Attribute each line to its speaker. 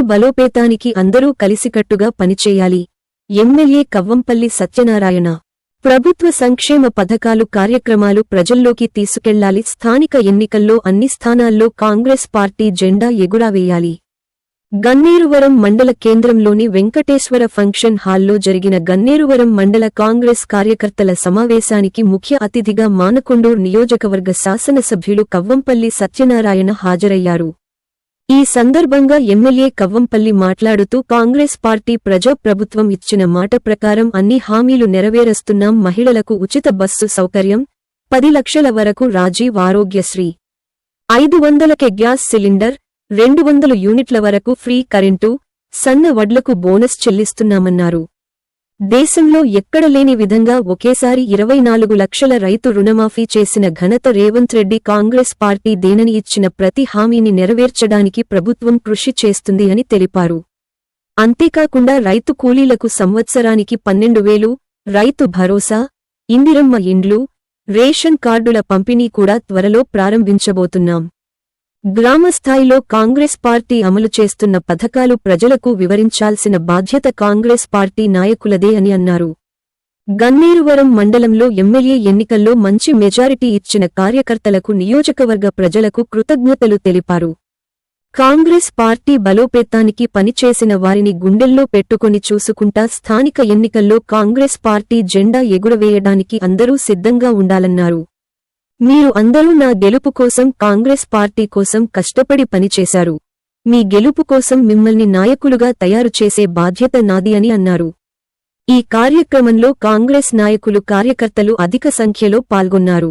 Speaker 1: బలోపేతానికి అందరూ కలిసికట్టుగా పనిచేయాలి. ఎమ్మెల్యే కవ్వంపల్లి సత్యనారాయణ. ప్రభుత్వ సంక్షేమ పథకాలు కార్యక్రమాలు ప్రజల్లోకి తీసుకెళ్ళాలి. స్థానిక ఎన్నికల్లో అన్ని స్థానాల్లో కాంగ్రెస్ పార్టీ జెండా ఎగురావేయాలి. గన్నేరువరం మండల కేంద్రంలోని వెంకటేశ్వర ఫంక్షన్ హాల్లో జరిగిన గన్నేరువరం మండల కాంగ్రెస్ కార్యకర్తల సమావేశానికి ముఖ్య అతిథిగా మానకొండూర్ నియోజకవర్గ శాసనసభ్యులు కవ్వంపల్లి సత్యనారాయణ హాజరయ్యారు. ఈ సందర్భంగా ఎమ్మెల్యే కవ్వంపల్లి మాట్లాడుతూ కాంగ్రెస్ పార్టీ ప్రజాప్రభుత్వం ఇచ్చిన మాట ప్రకారం అన్ని హామీలు నెరవేరుస్తున్నాం. మహిళలకు ఉచిత బస్సు సౌకర్యం. పది లక్షల వరకు రాజీవ్ ఆరోగ్యశ్రీ. ఐదు వందలకే గ్యాస్ సిలిండర్. రెండు వందల యూనిట్ల వరకు ఫ్రీ కరెంటు. సన్న వడ్లకు బోనస్ చెల్లిస్తున్నామన్నారు. దేశంలో ఎక్కడ లేని విధంగా ఒకేసారి ఇరవై నాలుగు లక్షల రైతు రుణమాఫీ చేసిన ఘనత రేవంత్ రెడ్డి కాంగ్రెస్ పార్టీ దేనని ఇచ్చిన ప్రతి హామీని నెరవేర్చడానికి ప్రభుత్వం కృషి చేస్తుంది అని తెలిపారు. అంతేకాకుండా రైతు కూలీలకు సంవత్సరానికి పన్నెండు వేలు రైతు భరోసా ఇందిరమ్మ ఇండ్లు రేషన్ కార్డుల పంపిణీ కూడా త్వరలో ప్రారంభించబోతున్నాం. గ్రామస్థాయిలో కాంగ్రెస్ పార్టీ అమలు చేస్తున్న పథకాలు ప్రజలకు వివరించాల్సిన బాధ్యత కాంగ్రెస్ పార్టీ నాయకులదే అని అన్నారు. గన్నేరువరం మండలంలో ఎమ్మెల్యే ఎన్నికల్లో మంచి మెజారిటీ ఇచ్చిన కార్యకర్తలకు నియోజకవర్గ ప్రజలకు కృతజ్ఞతలు తెలిపారు. కాంగ్రెస్ పార్టీ బలోపేతానికి పనిచేసిన వారిని గుండెల్లో పెట్టుకొని చూసుకుంటా స్థానిక ఎన్నికల్లో కాంగ్రెస్ పార్టీ జెండా ఎగురవేయడానికి అందరూ సిద్ధంగా ఉండాలన్నారు. మీరు అందరూ నా గెలుపు కోసం కాంగ్రెస్ పార్టీ కోసం కష్టపడి పనిచేశారు. మీ గెలుపు కోసం మిమ్మల్ని నాయకులుగా తయారు చేసే బాధ్యత నాది అని అన్నారు. ఈ కార్యక్రమంలో కాంగ్రెస్ నాయకులు కార్యకర్తలు అధిక సంఖ్యలో పాల్గొన్నారు.